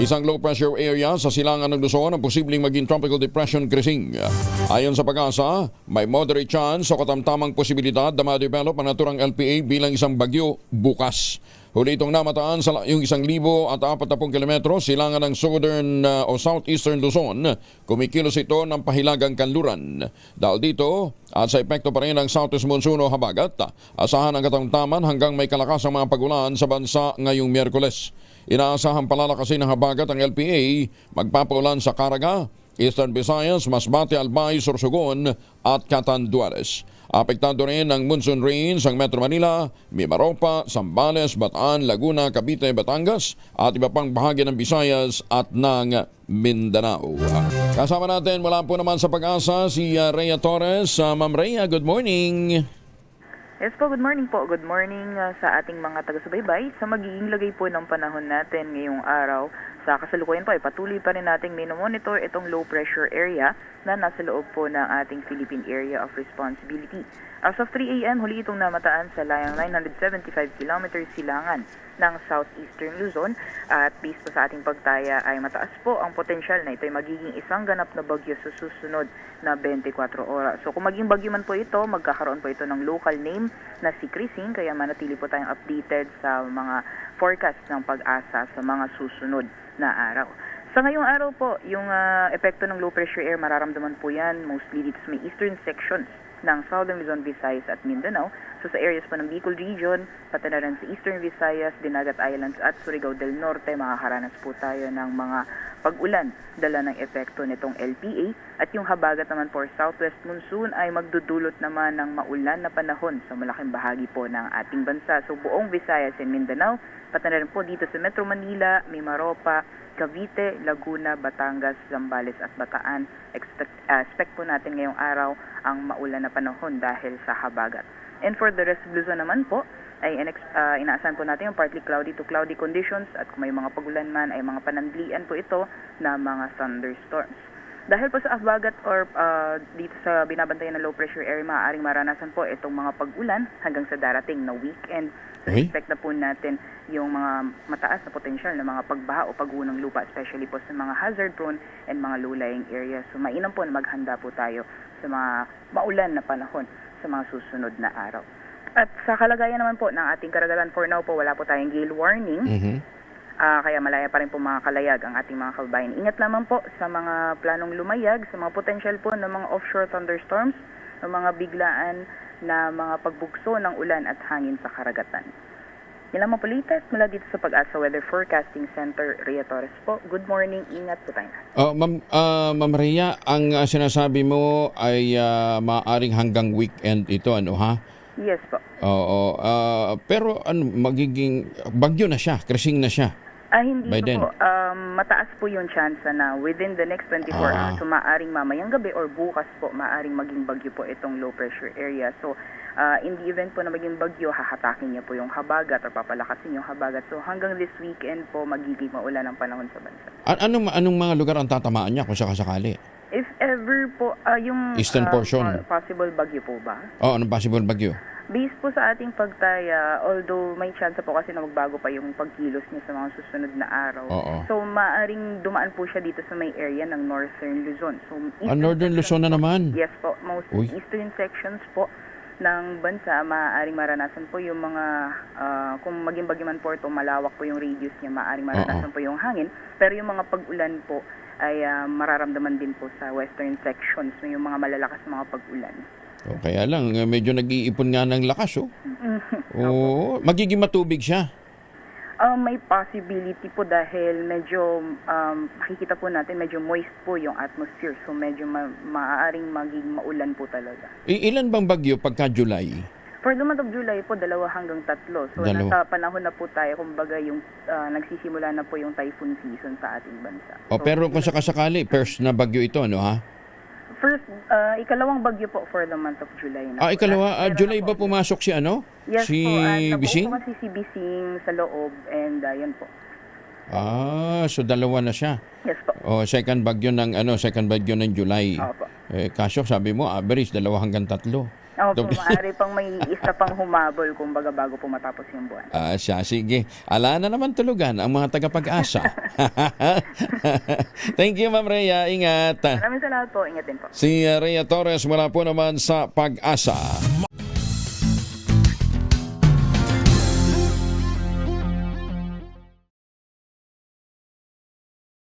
Isang low pressure area sa silangan ng Luzon ang posibleng maging tropical depression Krising. Ayon sa pag-asa, may moderate chance o katamtamang posibilidad na ma-develop ang naturang LPA bilang isang bagyo bukas. Huli itong namataan sa yung isang libo at apat kilometro silangan ng southern uh, o southeastern Luzon. Kumikilos ito ng pahilagang kanluran. Dahil dito, at sa epekto pa rin ng southwest monsoon o habagat, asahan ang katamtaman hanggang may kalakas ang mga pagulan sa bansa ngayong Miyerkules. Inaasahan palalakasin ng habagat ang LPA, magpapaulan sa Caraga, Eastern Visayas, Masbate, Albay, Sorsogon at Catanduanes. Apektado rin ng monsoon rains ang Metro Manila, Mimaropa, Zambales, Bataan, Laguna, Cavite, Batangas at iba pang bahagi ng Visayas at ng Mindanao. Kasama natin mula po naman sa pag-asa si uh, Rhea Torres. Uh, Ma'am Rhea, good morning. Yes po, good morning po. Good morning uh, sa ating mga taga-subaybay sa magiging lagay po ng panahon natin ngayong araw. Sa kasalukuyan po ay patuloy pa rin nating minomonitor itong low pressure area na nasa loob po ng ating Philippine Area of Responsibility. As of 3 a.m., huli itong namataan sa layang 975 km silangan ng southeastern Luzon at based po sa ating pagtaya ay mataas po ang potensyal na ito ay magiging isang ganap na bagyo sa susunod na 24 oras. So kung maging bagyo man po ito, magkakaroon po ito ng local name na si Krising kaya manatili po tayong updated sa mga forecast ng pag-asa sa mga susunod na araw. Sa ngayong araw po, yung ah, epekto ng low pressure air mararamdaman po yan mostly dito sa may eastern sections ng Southern Luzon, Visayas at Mindanao. So sa areas po ng Bicol Region, pati na rin sa Eastern Visayas, Dinagat Islands at Surigao del Norte, makakaranas po tayo ng mga pag-ulan dala ng epekto nitong LPA. At yung habagat naman for Southwest Monsoon ay magdudulot naman ng maulan na panahon sa malaking bahagi po ng ating bansa. So buong Visayas and Mindanao, pati na rin po dito sa Metro Manila, Mimaropa, Cavite, Laguna, Batangas, Zambales at Bataan. Expect, uh, expect po natin ngayong araw ang maulan na panahon dahil sa habagat. And for the rest of Luzon naman po, ay uh, inaasahan po natin yung partly cloudy to cloudy conditions at kung may mga pagulan man ay mga panandlian po ito na mga thunderstorms. Dahil po sa habagat or uh, dito sa binabantayan ng low pressure area, maaaring maranasan po itong mga pag-ulan hanggang sa darating na weekend. So, Okay. expect na po natin yung mga mataas na potensyal na mga pagbaha o pagguho ng lupa, especially po sa mga hazard-prone and mga low-lying areas. So, mainam po na maghanda po tayo sa mga maulan na panahon sa mga susunod na araw. At sa kalagayan naman po ng ating karagatan for now po, wala po tayong gale warning. Mhm. Ah, kaya malaya pa rin po mga kalayag ang ating mga kababayan. Ingat lamang po sa mga planong lumayag, sa mga potential po ng mga offshore thunderstorms, ng mga biglaan na mga pagbugso ng ulan at hangin sa karagatan. Po latest mula dito sa Pag-asa Weather Forecasting Center, Ria Torres po. Good morning, ingat po tayo. Oh, Ma'am, ah, Ma'am Rhea, ang ah, sinasabi mo ay ah, maaring hanggang weekend ito, ano ha? Yes po. Oo, ah, pero ano, magiging bagyo na siya, krising na siya. Ah, hindi By po then? po. Um, mataas po yung chance na within the next 24 Ah. hours, so maaring mamayang gabi or bukas po, maaring maging bagyo po itong low pressure area. So, ah, in the event po na maging bagyo, hahatakin niya po yung habagat or papalakasin yung habagat. So, hanggang this weekend po, magiging maulan ang panahon sa bansa. An- anong, anong mga lugar ang tatamaan niya kung sakasakali? If ever po, ah, yung Eastern ah, portion. po- possible bagyo po ba? Oh, anong possible bagyo? Based po sa ating pagtaya, although may chance po kasi na magbago pa yung pagkilos niya sa mga susunod na araw. Oo. So, maaring dumaan po siya dito sa may area ng Northern Luzon. So, Ah, Northern Luzon na naman. Yes po, most Uy. eastern sections po ng bansa, maaaring maranasan po yung mga, ah, kung maging bagyo man po ito, malawak po yung radius niya, maaaring maranasan po yung hangin. Pero yung mga pag-ulan po ay ah, mararamdaman din po sa western sections, no, yung mga malalakas mga pag-ulan. Oh, kaya lang, eh, medyo nag-iipon nga ng lakas, oh. Oo, magiging matubig siya. Ah, may possibility po dahil medyo um, makikita po natin medyo moist po yung atmosphere so medyo ma- maaaring maging maulan po talaga. I- ilan bang bagyo pagka July? For the month of July po, dalawa hanggang tatlo. So Dalawa. nasa panahon na po tayo, kumbaga yung ah, nagsisimula na po yung typhoon season sa ating bansa. O, So, pero kung sakasakali, first na bagyo ito, ano ha? First, ah, ikalawang bagyo po for the month of July. Na Ah, po. ikalawa, Meron July ba pumasok si ano? Yes si po, Bising? po kasi si Bising sa loob and yun po. Ah, so dalawa na siya. Yes po. O, second bagyo ng ano, second bagyo ng July. Opo. Eh, kasyo, sabi mo, average, dalawa hanggang tatlo. Opo, Dub- maaari pang may isa pang humabol kumbaga bago po matapos yung buwan. Ah, siya, sige. Ala na naman tulugan ang mga tagapag-asa. Thank you, Ma'am Rhea. Ingat. Maraming salamat po. Ingat din po. Si Rhea Torres mula po naman sa Pag-asa.